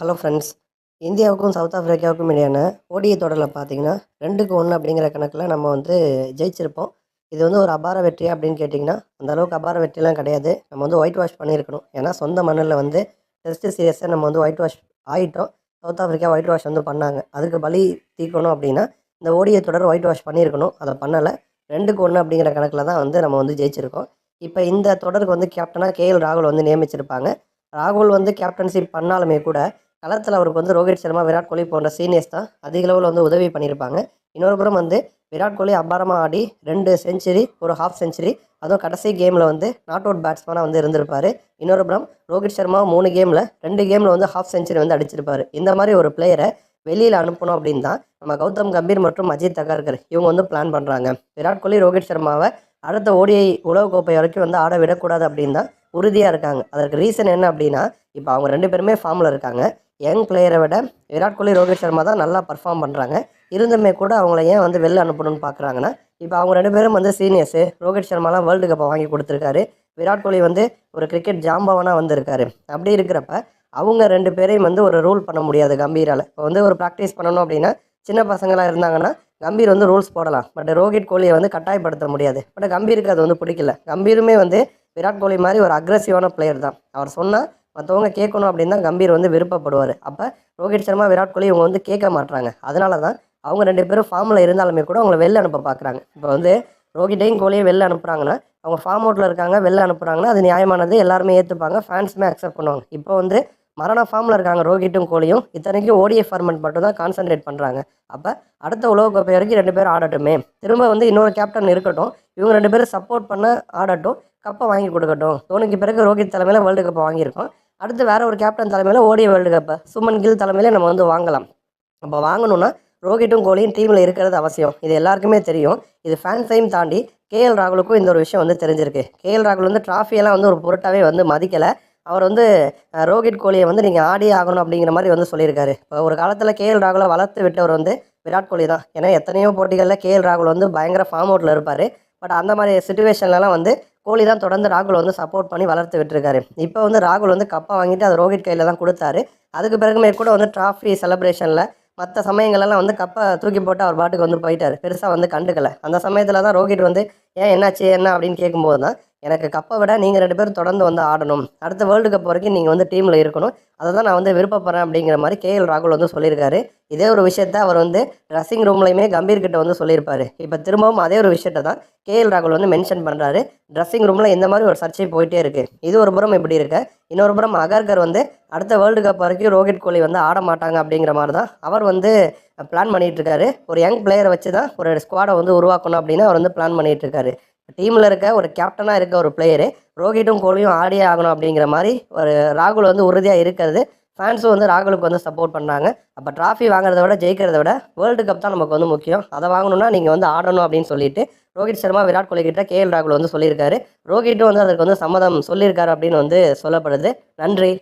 Hello friends. இந்தியாவுக்கும் south ஆஃப்ரிக்காவுக்கும் இடையான ஓடிய தொடரில் பார்த்தீங்கன்னா ரெண்டுக்கு ஒன்று அப்படிங்கிற கணக்கில் நம்ம வந்து ஜெயிச்சிருப்போம். இது வந்து ஒரு அபார வெற்றி அப்படின்னு கேட்டிங்கன்னா அந்த அளவுக்கு அபார வெற்றிலாம் கிடையாது. நம்ம வந்து ஒயிட் வாஷ் பண்ணியிருக்கணும். ஏன்னா சொந்த மண்ணில் வந்து டெஸ்ட் சீரியஸை நம்ம வந்து ஒயிட் வாஷ் ஆகிட்டோம் சவுத் ஆஃப்ரிக்கா ஒயிட் வாஷ் வந்து பண்ணாங்க. அதுக்கு பலி தீர்க்கணும் அப்படின்னா இந்த ஓடிய தொடர் ஒயிட் வாஷ் பண்ணியிருக்கணும். அதை பண்ணலை. ரெண்டுக்கு ஒன்று அப்படிங்கிற கணக்கில் தான் வந்து நம்ம வந்து ஜெயிச்சிருக்கோம். இப்போ இந்த தொடருக்கு வந்து கேப்டனாக கேஎல் ராகுல் வந்து நியமிச்சிருப்பாங்க. ராகுல் வந்து கேப்டன்ஷிப் பண்ணாலுமே கூட களத்தில் அவருக்கு வந்து ரோஹித் சர்மா விராட் கோலி போன்ற சீனியர்ஸ் தான் அதிக அளவில் வந்து உதவி பண்ணியிருப்பாங்க. இன்னொரு புறம் வந்து விராட் கோலி அபாரமாக ஆடி ரெண்டு செஞ்சுரி ஒரு ஹாஃப் செஞ்சுரி அதுவும் கடைசி கேமில் வந்து நாட் அவுட் பேட்ஸ்மேனாக வந்து இருந்திருப்பார். இன்னொரு புறம் ரோஹித் சர்மா மூணு கேமில் ரெண்டு கேமில் வந்து ஹாஃப் செஞ்சுரி வந்து அடிச்சிருப்பார். இந்த மாதிரி ஒரு பிளேயரை வெளியில் அனுப்பணும் அப்படின்னு தான் நம்ம கௌதம் கம்பீர் மற்றும் அஜித் தகர்கர் இவங்க வந்து பிளான் பண்ணுறாங்க விராட் கோலி ரோஹித் சர்மாவை அடுத்த ஓடிஐ உலகக்கோப்பை வரைக்கும் வந்து ஆட விடக்கூடாது அப்படின்னு தான் உறுதியாக இருக்காங்க. அதற்கு ரீசன் என்ன அப்படின்னா இப்போ அவங்க ரெண்டு பேருமே ஃபார்மில் இருக்காங்க. யங் பிளேயரை விட விராட் கோலி ரோஹித் சர்மா தான் நல்லா பர்ஃபார்ம் பண்ணுறாங்க இருந்துமே கூட அவங்கள ஏன் வந்து வெளில அனுப்பணும்னு பார்க்குறாங்கன்னா இப்போ அவங்க ரெண்டு பேரும் வந்து சீனியர்ஸு ரோஹித் சர்மாலாம் வேர்ல்டு கப்பை வாங்கி கொடுத்துருக்காரு. விராட் கோலி வந்து ஒரு கிரிக்கெட் ஜாம்பவனாக வந்திருக்காரு. அப்படி இருக்கிறப்ப அவங்க ரெண்டு பேரையும் வந்து ஒரு ரூல் பண்ண முடியாது கம்பீரால். இப்போ வந்து ஒரு ப்ராக்டிஸ் பண்ணணும் அப்படின்னா சின்ன பசங்களாக இருந்தாங்கன்னா கம்பீர் வந்து ரூல்ஸ் போடலாம். பட் ரோஹித் கோலியை வந்து கட்டாயப்படுத்த முடியாது. பட் கம்பீருக்கு அது வந்து பிடிக்கல. கம்பீருமே வந்து விராட் கோலி மாதிரி ஒரு அக்ரஸிவான பிளேயர் தான். அவர் சொன்னால் மற்றவங்க கேட்கணும் அப்படின்னு தான் கம்பீர் வந்து விருப்பப்படுவார். அப்போ ரோஹித் சர்மா விராட் கோலி இவங்க வந்து கேட்க மாட்டாங்க அதனால தான் அவங்க ரெண்டு பேரும் ஃபார்மில் இருந்தாலுமே கூட அவங்கள வெளில அனுப்ப பார்க்குறாங்க இப்போ வந்து ரோஹிட்டையும் கோலியும் வெளில அனுப்புகிறாங்கன்னா அவங்க ஃபார்ம் அவுட்டில் இருக்காங்க வெளில அனுப்புகிறாங்கன்னா அது நியாயமானது எல்லாருமே ஏற்றுப்பாங்க ஃபேன்ஸுமே அக்செப்ட் பண்ணுவாங்க. இப்போ வந்து மரண ஃபார்மில் இருக்காங்க ரோஹிட்டும் கோலியும். இத்தனைக்கும் ஓடிஐ ஃபார்மெட் மட்டும் தான் கான்சன்ட்ரேட் பண்ணுறாங்க அப்போ அடுத்த உலகக்கோப்பை வரைக்கும் ரெண்டு பேரும் ஆடட்டுமே. திரும்ப வந்து இன்னொரு கேப்டன் இருக்கட்டும். இவங்க ரெண்டு பேரும் சப்போர்ட் பண்ண ஆடட்டும். கப்பை வாங்கி கொடுக்கட்டும். தோனிக்கு பிறகு ரோஹித் தலைமையில் வேர்ல்டு கப்பை வாங்கியிருக்கோம். அடுத்து வேற ஒரு கேப்டன் தலைமையில் ஓடிய வேர்ல்டு கப்பை சுமன் கில் தலைமையில நம்ம வந்து வாங்கலாம். அப்போ வாங்கணும்னா ரோஹிட்டும் கோலியும் டீமில் இருக்கிறது அவசியம். இது எல்லாருக்குமே தெரியும். இது ஃபேன்ஸையும் தாண்டி கேஎல் ராகுலுக்கும் இந்த ஒரு விஷயம் வந்து தெரிஞ்சிருக்கு. கேஎல் ராகுல் வந்து ட்ராஃபியெல்லாம் வந்து ஒரு பொருட்டாவே வந்து மதிக்கலை. அவர் வந்து ரோஹித் கோலியை வந்து நீங்கள் ஆடியே ஆகணும் அப்படிங்கிற மாதிரி வந்து சொல்லியிருக்காரு. இப்போ ஒரு காலத்தில் கேஎல் ராகுலை வளர்த்து விட்டவர் வந்து விராட் கோலி தான். ஏன்னா எத்தனையோ போட்டிகளில் கேஎல் ராகுல் வந்து பயங்கர ஃபார்ம் அவுட்டில் இருப்பார். பட் அந்த மாதிரி சுச்சுவேஷன்லலாம் வந்து கோலி தான் தொடர்ந்து ராகுல் வந்து சப்போர்ட் பண்ணி வளர்த்து விட்டுருக்காரு. இப்போ வந்து ராகுல் வந்து கப்பை வாங்கிட்டு அது ரோஹித் கையில் தான் கொடுத்தாரு. அதுக்கு பிறகுமே கூட வந்து ட்ராஃபி செலிப்ரேஷனில் மற்ற சமயங்கள்லாம் வந்து கப்பை தூக்கி போட்டு அவர் பாட்டுக்கு வந்து போயிட்டார். பெருசாக வந்து கண்டுக்கலை. அந்த சமயத்தில் தான் ரோஹித் வந்து ஏன் என்னாச்சு? என்ன? அப்படின்னு கேட்கும்போது தான் எனக்கு கப்பை விட நீங்கள் ரெண்டு பேரும் தொடர்ந்து வந்து ஆடணும். அடுத்த வேர்ல்டு கப் வரைக்கும் நீங்கள் வந்து டீமில் இருக்கணும். அதை தான் நான் வந்து விருப்பப்படுறேன் அப்படிங்கிற மாதிரி கேஎல் ராகுல் வந்து சொல்லியிருக்காரு. இதே ஒரு விஷயத்த அவர் வந்து ட்ரெஸ்ஸிங் ரூம்லையுமே கம்பீர் கிட்ட வந்து சொல்லியிருப்பார். இப்போ திரும்பவும் அதே ஒரு விஷயத்த தான் கேஎல் ராகுல் வந்து மென்ஷன் பண்ணுறாரு ட்ரெஸ்ஸிங் ரூமில் இந்த மாதிரி ஒரு சர்ச்சை போயிட்டே இருக்குது இது ஒரு புறம் இப்படி இருக்க. இன்னொரு புறம் அகர்கர் வந்து அடுத்த வேர்ல்டு கப் வரைக்கும் ரோஹித் கோலி வந்து ஆட மாட்டாங்க அப்படிங்கிற மாதிரி தான் அவர் வந்து பிளான் பண்ணிகிட்ருக்காரு ஒரு யங் பிளேயரை வச்சு தான் ஒரு ஸ்குவாடை வந்து உருவாக்கணும் அப்படின்னு அவர் வந்து பிளான் பண்ணிகிட்ருக்காரு டீமில் இருக்க ஒரு கேப்டனாக இருக்க ஒரு பிளேயரு ரோஹிட்டும் கோலியும் ஆடியே ஆகணும் அப்படிங்கிற மாதிரி ஒரு ராகுல் வந்து உறுதியாக இருக்கிறது. ஃபேன்ஸும் வந்து ராகுலுக்கு வந்து சப்போர்ட் பண்ணுறாங்க அப்போ ட்ராஃபி வாங்குறத விட ஜெயிக்கிறத விட வேர்ல்டு கப் தான் நமக்கு வந்து முக்கியம். அதை வாங்கணும்னா நீங்கள் வந்து ஆடணும் அப்படின்னு சொல்லிட்டு ரோஹித் சர்மா விராட் கோலி கிட்ட கேஎல் ராகுல் வந்து சொல்லியிருக்காரு. ரோஹிட்டும் வந்து அதுக்கு வந்து சம்மதம் சொல்லியிருக்காரு அப்படின்னு வந்து சொல்லப்படுது. நன்றி.